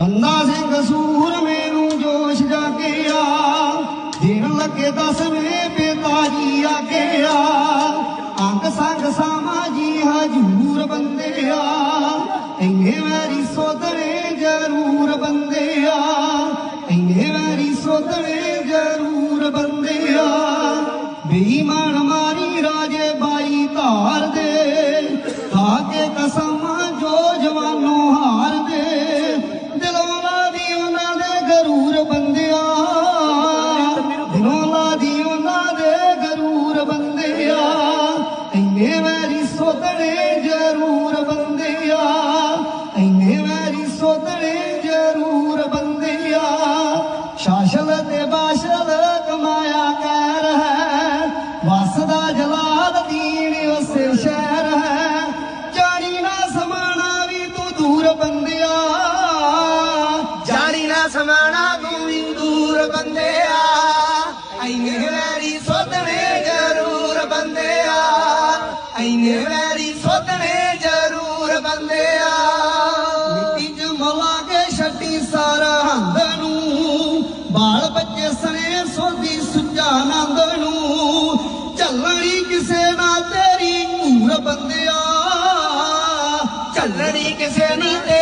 ਬੰਦਾ ਸਿੰਘ ਸੂਰ ਮੈਨੂੰ ਜੋਸ਼ ਜਾਗਿਆ ਦੇਣ ਲੱਗੇ ਦਸਵੇਂ ਪਿਤਾਜੀ ਆਗਿਆ ਅੰਗ ਸੰਗ ਸਾਮਾਜੀ ਹਜੂਰ ਬੰਦਿਆ ਇੰਨੇ ਵਾਰੀ ਸੋਧਣੇ ਜ਼ਰੂਰ ਬੰਦਿਆ ਇੰਨੇ ਵਾਰੀ ਸੋਧਣੇ ਜ਼ਰੂਰ ਬੰਦਿਆ ਬੇਈਮਾਨ ਇੰਨੇ ਵੈਰੀ ਸੋਧਣੇ ਜ਼ਰੂਰ ਬੰਦਿਆ, ਇੰਨੇ ਵੈਰੀ ਸੋਧਣੇ ਜ਼ਰੂਰ ਬੰਦਿਆ। ਸ਼ਾਸਲ ਤੇ ਬਾਸ਼ਲ ਕਮਾਇਆ ਕਹਿਰ ਹੈ ਵਸਦਾ ਜਲਾਦ ਦੀਨ ਉਸੇ ਸ਼ਹਿਰ ਹੈ। ਜਾਣੀ ਨਾ ਸਮਾਣਾ ਵੀ ਤੂੰ ਦੂਰ ਬੰਦਿਆ, ਜਾਣੀ ਨਾ ਸਮਾਣਾ ਤੂੰ ਵੀ ਦੂਰ ਬੰਦਿਆ। ਐਨੇ ਵੈਰੀ ਸੋਧਣੇ ਐਨੇ ਵੈਰੀ ਸੋਧਣੇ ਜ਼ਰੂਰ ਬੰਦਿਆ। ਮਿੱਟੀ ਚ ਮਲਾ ਕੇ ਛੱਡੀ ਸਰਹੰਦ ਨੂੰ। ਬਾਲ ਬੱਚੇ ਸਣੇ ਸੋਧੀ ਸੁੱਚਾ ਨੰਦ ਨੂੰ। ਚੱਲਣੀ ਕਿਸੇ ਨਾ ਤੇਰੀ ਧੂਰ ਬੰਦਿਆ। ਚੱਲਣੀ ਕਿਸੇ ਨਾ ਤੇਰੀ